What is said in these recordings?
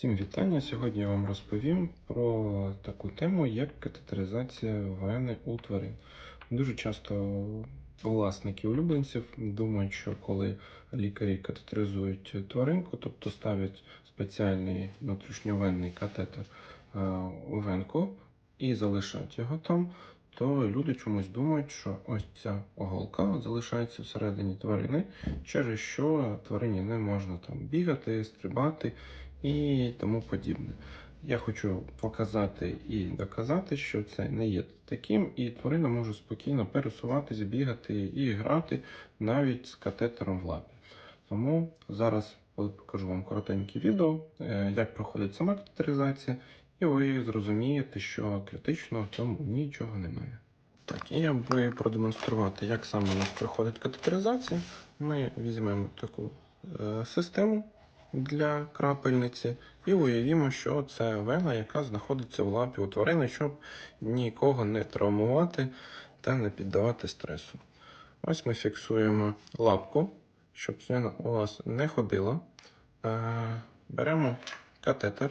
Всім вітання! Сьогодні я вам розповім про таку тему, як катетеризація вени у тварин. Дуже часто власники улюбленців думають, що коли лікарі катетеризують тваринку, тобто ставлять спеціальний внутрішньовенний катетер е, у венку і залишають його там, то люди чомусь думають, що ось ця оголка залишається всередині тварини, через що тварині не можна там бігати, стрибати і тому подібне. Я хочу показати і доказати, що це не є таким, і тварина може спокійно пересуватися, бігати і грати навіть з катетером в лапі. Тому зараз покажу вам коротеньке відео, е, як проходить сама катетеризація, і ви зрозумієте, що критично в цьому нічого немає. Так, і аби продемонструвати, як саме у нас проходить катетеризація, ми візьмемо таку е, систему для крапельниці і уявімо, що це вена, яка знаходиться в лапі у тварини, щоб нікого не травмувати та не піддавати стресу. Ось ми фіксуємо лапку, щоб вена у вас не ходила. Беремо катетер,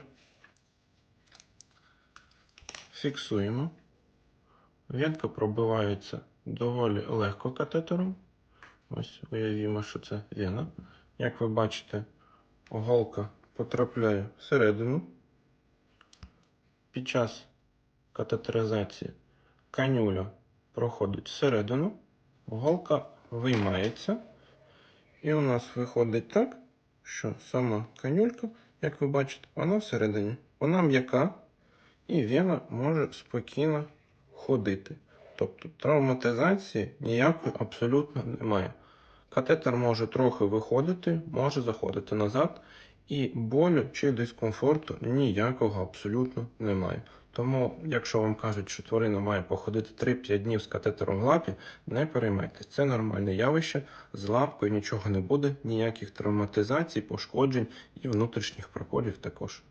фіксуємо. Венка пробивається доволі легко катетером. Ось уявімо, що це вена. Як ви бачите, голка потрапляє всередину. Під час катетеризації канюля проходить всередину, голка виймається. І у нас виходить так, що сама канюлька, як ви бачите, вона всередині. Вона м'яка, і вена може спокійно ходити. Тобто травматизації ніякої абсолютно немає. Катетер може трохи виходити, може заходити назад, і болю чи дискомфорту ніякого абсолютно немає. Тому, якщо вам кажуть, що тварина має походити 3-5 днів з катетером в лапі, не переймайтесь. Це нормальне явище, з лапкою нічого не буде, ніяких травматизацій, пошкоджень і внутрішніх проходів також.